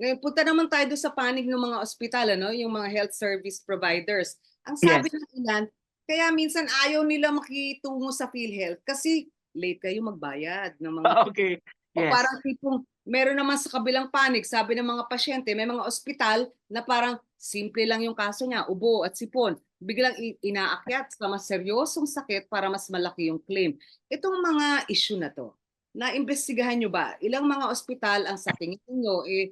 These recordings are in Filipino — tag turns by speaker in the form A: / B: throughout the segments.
A: Ngayon, punta naman tayo doon sa panig ng mga ospital, ano? yung mga health service providers. Ang sabi ng ilan, kaya minsan ayaw nila makitungo sa PhilHealth kasi late kayo magbayad ng mga
B: Okay.
A: O
B: Yes.
A: parang tipong meron naman sa kabilang panig, sabi ng mga pasyente, may mga ospital na parang simple lang yung kaso niya, ubo at sipon. Biglang inaakyat sa mas seryosong sakit para mas malaki yung claim. Itong mga issue na to, na-imbestigahan nyo ba? Ilang mga ospital ang sa tingin nyo eh,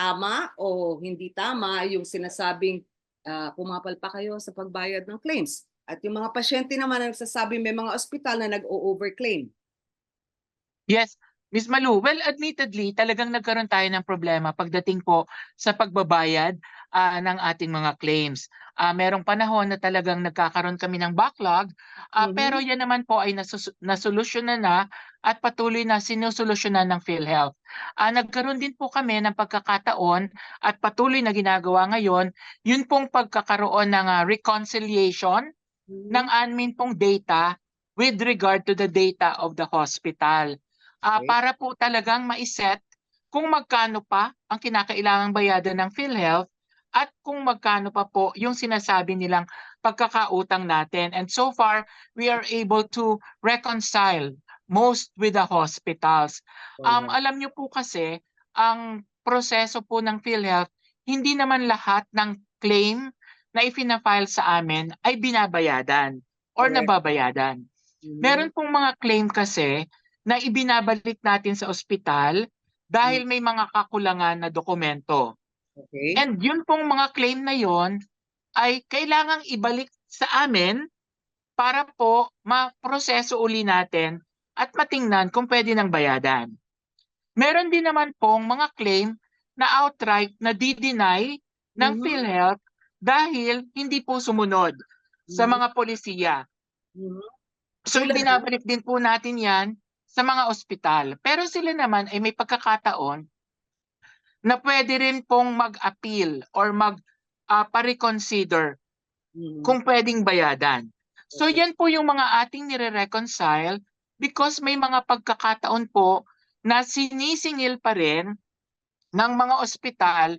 A: tama o hindi tama yung sinasabing ah, pumapalpa kayo sa pagbayad ng claims? At yung mga pasyente naman ang nagsasabi may mga ospital na nag-o-overclaim.
B: Yes, Miss Malu, well, admittedly, talagang nagkaroon tayo ng problema pagdating po sa pagbabayad ah, ng ating mga claims. Ah, merong panahon na talagang nagkakaroon kami ng backlog, ah,
A: Mhm.
B: pero yan naman po ay nasus- nasolusyonan na at patuloy na sinusolusyonan ng PhilHealth. Ah, nagkaroon din po kami ng pagkakataon at patuloy na ginagawa ngayon, yun pong pagkakaroon ng ah, reconciliation ng amin pong data with regard to the data of the hospital. Ah,
A: Okay.
B: Para po talagang maiset kung magkano pa ang kinakailangang bayadan ng PhilHealth at kung magkano pa po yung sinasabi nilang pagkakautang natin. And so far, we are able to reconcile most with the hospitals. Um,
A: Alright.
B: alam niyo po kasi, ang proseso po ng PhilHealth, hindi naman lahat ng claim na ifina-file sa amin ay binabayadan or
A: Correct.
B: nababayadan.
A: Mhm.
B: Meron pong mga claim kasi na ibinabalik natin sa ospital dahil may mga kakulangan na dokumento.
A: Okay.
B: And yun pong mga claim na yon ay kailangang ibalik sa amin para po ma-proseso uli natin at matingnan kung pwede nang bayadan. Meron din naman pong mga claim na outright na di-deny ng
A: Mhm.
B: PhilHealth dahil hindi po sumunod sa
A: Mhm.
B: mga polisiya.
A: Mhm.
B: So
A: Tulad ng-
B: binabalik din po natin yan sa mga ospital. Pero sila naman ay may pagkakataon na pwede rin pong mag-appeal or mag ah, pa-reconsider
A: Mhm.
B: kung pwedeng bayadan. So
A: Okay.
B: yan po yung mga ating nire-reconcile because may mga pagkakataon po na sinisingil pa rin ng mga ospital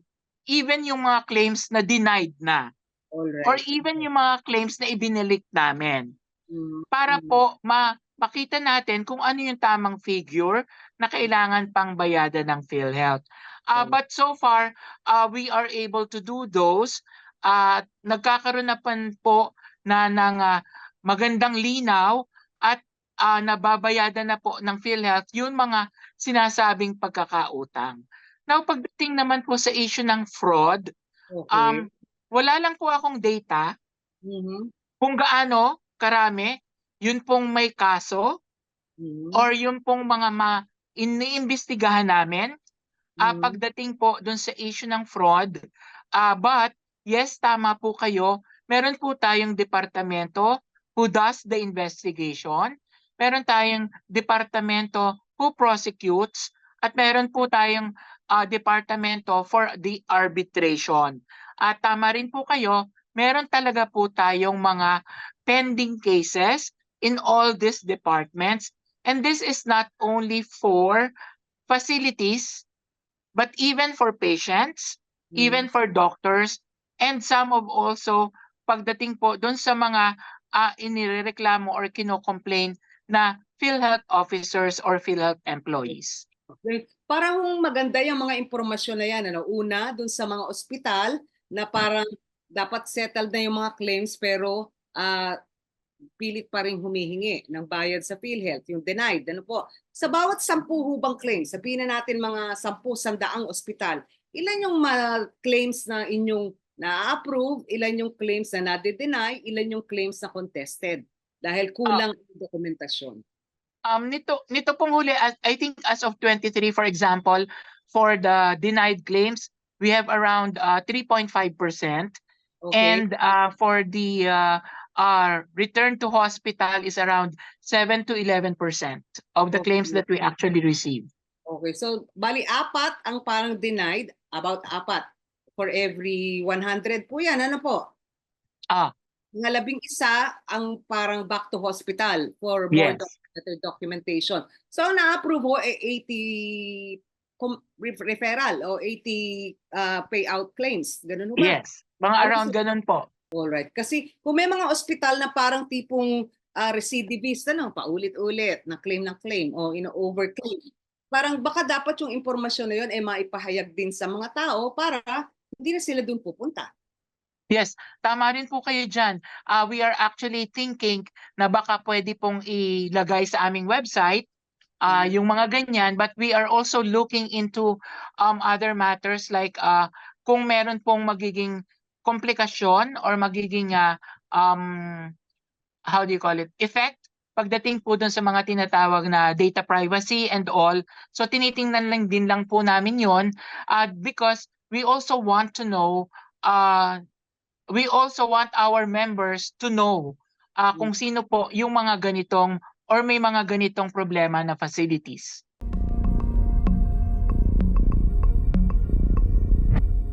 B: even yung mga claims na denied na
A: Alright.
B: or even yung mga claims na ibinalik namin
A: Mhm.
B: para
A: Mhm.
B: po ma makita natin kung ano yung tamang figure na kailangan pang bayadan ng PhilHealth. Uh, but so far, uh, we are able to do those. At nagkakaroon na po na ng ah, magandang linaw at ah, nababayadan na po ng PhilHealth yung mga sinasabing pagkakautang. Now, pagdating naman po sa issue ng fraud,
A: Okay.
B: um, wala lang po akong data
A: Mhm.
B: kung gaano karami yun pong may kaso
A: Mhm.
B: or yun pong mga ma iniimbestigahan namin ah,
A: Mhm.
B: pagdating po dun sa issue ng fraud. Ah, but yes, tama po kayo. Meron po tayong departamento who does the investigation. Meron tayong departamento who prosecutes at meron po tayong ah, departamento for the arbitration. At tama rin po kayo, meron talaga po tayong mga pending cases in all these departments. And this is not only for facilities, but even for patients, even
A: Mhm.
B: for doctors, and some of also pagdating po doon sa mga uh, inireklamo or kino-complain na PhilHealth officers or PhilHealth employees.
A: Okay. Parang maganda yung mga impormasyon na yan. Ano? Una, dun sa mga ospital na parang dapat settled na yung mga claims pero ah, pilit pa rin humihingi ng bayad sa PhilHealth, yung denied. Ano po? Sa bawat sampu hubang claims, sabihin na natin mga sampu, sandaang ospital, ilan yung mga claims na inyong na-approve, ilan yung claims na nade-deny, ilan yung claims na contested dahil kulang ang dokumentasyon.
B: Um, nito, nito pong huli, I think as of 23, for example, for the denied claims, we have around uh, 3.5%.
A: Okay?
B: And uh, for the uh, uh, return to hospital is around 7 to 11% of the claims
A: Okay.
B: that we actually receive.
A: Okay, so bali apat ang parang denied, about apat for every 100 po yan. Ano po?
B: Ah.
A: Mga labing isa ang parang back to hospital for more
B: Yes.
A: better documentation. So na-approve ho ay 80 com- re- referral o 80 uh, payout claims. Ganun ba?
B: Yes, mga around ganun po.
A: Alright. Kasi kung may mga ospital na parang tipong ah, recidivist, ano, paulit-ulit, na claim ng claim o ino-overclaim, parang baka dapat yung impormasyon na yun ay maipahayag din sa mga tao para hindi na sila dun pupunta.
B: Yes, tama rin po kayo dyan. Ah, we are actually thinking na baka pwede pong ilagay sa aming website
A: Mm.
B: yung mga ganyan but we are also looking into um, other matters like ah, kung meron pong magiging komplikasyon or magiging ah, um, how do you call it, effect pagdating po dun sa mga tinatawag na data privacy and all. So tinitingnan lang din lang po namin yon uh, because we also want to know uh, we also want our members to know uh, kung sino po yung mga ganitong or may mga ganitong problema na facilities.